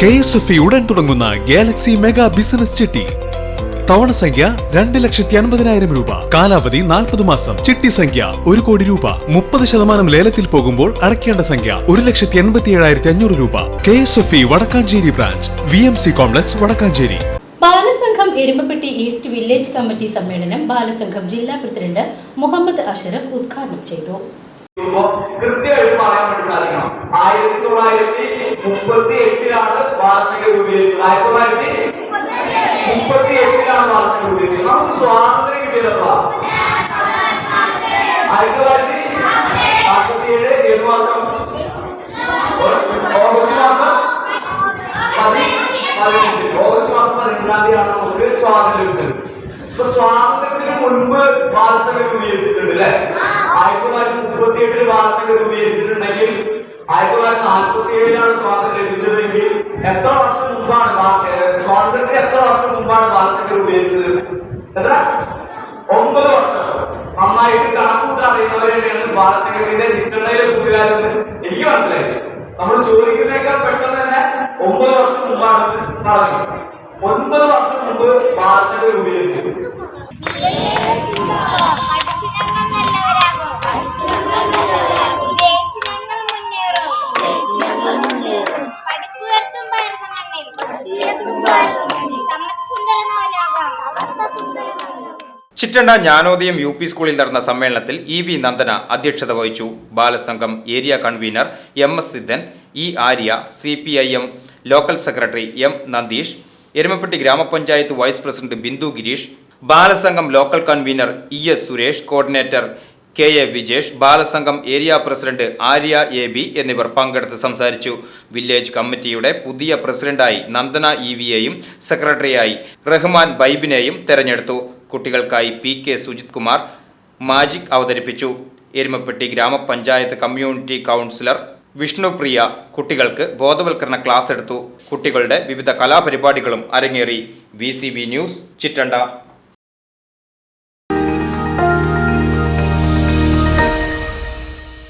K S F ഉടൻ തുടങ്ങുന്ന Galaxy mega business ചിട്ടി. തവണ സംഖ്യ രണ്ട് ലക്ഷത്തി അൻപതിനായിരം രൂപ. കാലാവധി നാൽപ്പത് മാസം. ചിട്ടി സംഖ്യ ഒരു കോടി രൂപ. മുപ്പത് ശതമാനം ലേലത്തിൽ പോകുമ്പോൾ അടയ്ക്കേണ്ട സംഖ്യ ഒരു ലക്ഷത്തി എൺപത്തി ഏഴായിരത്തി അഞ്ഞൂറ് രൂപ. K S F E Vadakkanchery branch. V M C complex Vadakkanchery. Balasangham Erumapetty east village committee സമ്മേളനം ബാലസംഘം ജില്ലാ പ്രസിഡന്റ് മുഹമ്മദ് അഷറഫ് ഉദ്ഘാടനം ചെയ്തു. കൃത്യമായിട്ട് പറയാൻ വേണ്ടി സാധിക്കണം ആയിരത്തി തൊള്ളായിരത്തി മുപ്പത്തി എട്ടിലാണ് വാർഷിക രൂപീകരിച്ചത്. ആയിരത്തി തൊള്ളായിരത്തി മുപ്പത്തി എട്ടിലാണ് വാർഷിക രൂപീകരിച്ചത്. നമുക്ക് സ്വാതന്ത്ര്യം കിട്ടിയതല്ല ആയിരത്തി തൊള്ളായിരത്തി നാൽപ്പത്തി ഏഴ് ഏഴ് മാസം? ഓഗസ്റ്റ് മാസം പതി പതിനഞ്ച്. ഓഗസ്റ്റ് മാസം പതിനഞ്ചാം തീയതിയാണ് നമുക്ക് സ്വാതന്ത്ര്യം ലഭിച്ചത് ഇപ്പൊ സ്വാതന്ത്ര്യത്തിന് മുൻപ് വാർഷിക രൂപീകരിച്ചിട്ടുണ്ട് അല്ലെ? ആയിരത്തി തൊള്ളായിരത്തി മുപ്പത്തി എട്ടിൽ വാർഷിക രൂപീകരിച്ചിട്ടുണ്ടെങ്കിൽ ആയിരത്തി തൊള്ളായിരത്തി നാൽപ്പത്തി ഏഴിലാണ് സ്വാതന്ത്ര്യം ലഭിച്ചതെങ്കിൽ എത്ര വർഷം മുമ്പാണ് സ്വാതന്ത്ര്യത്തിന് എത്ര വർഷം മുമ്പാണ് വാർഷിക ഉപയോഗിച്ചത് എത്ര? ഒമ്പത് വർഷം. നന്നായിട്ട് കണക്കൂട്ട് അറിയുന്നവരെയാണ് ബാലസംഘത്തിന്റെ ചിത്രണയിലെ കൂട്ടുകാരെന്ന് എനിക്ക് മനസ്സിലായി. നമ്മൾ ചോദിക്കുന്നേക്കാൾ പെട്ടെന്ന് തന്നെ ഒമ്പത് വർഷം മുമ്പാണ് പറഞ്ഞു. ഒൻപത് വർഷം മുമ്പ് ബാലസംഘ രൂപീകരിച്ചു ചിറ്റണ്ട ജ്ഞാനോദയം യു പി സ്കൂളിൽ നടന്ന സമ്മേളനത്തിൽ ഇ വി നന്ദന അധ്യക്ഷത വഹിച്ചു. Balasangham area convener M S Siddhan E Arya C P I M local secretary M Nandeesh Erumapetty ഗ്രാമപഞ്ചായത്ത് vice president Bindu Girish Balasangham local convener E S Suresh coordinator K A Vijesh Balasangham area president Arya A B എന്നിവർ പങ്കെടുത്ത് സംസാരിച്ചു. Village കമ്മിറ്റിയുടെ പുതിയ പ്രസിഡന്റായി Nandana E വിയെയും സെക്രട്ടറിയായി റഹ്മാൻ ബൈബിനെയും തെരഞ്ഞെടുത്തു. കുട്ടികൾക്കായി P K Sujith Kumar magic അവതരിപ്പിച്ചു. എരുമപ്പെട്ടി ഗ്രാമപഞ്ചായത്ത് കമ്മ്യൂണിറ്റി കൗൺസിലർ വിഷ്ണുപ്രിയ കുട്ടികൾക്ക് ബോധവൽക്കരണ ക്ലാസ് എടുത്തു. കുട്ടികളുടെ വിവിധ കലാപരിപാടികളും അരങ്ങേറി. V news Chittanda.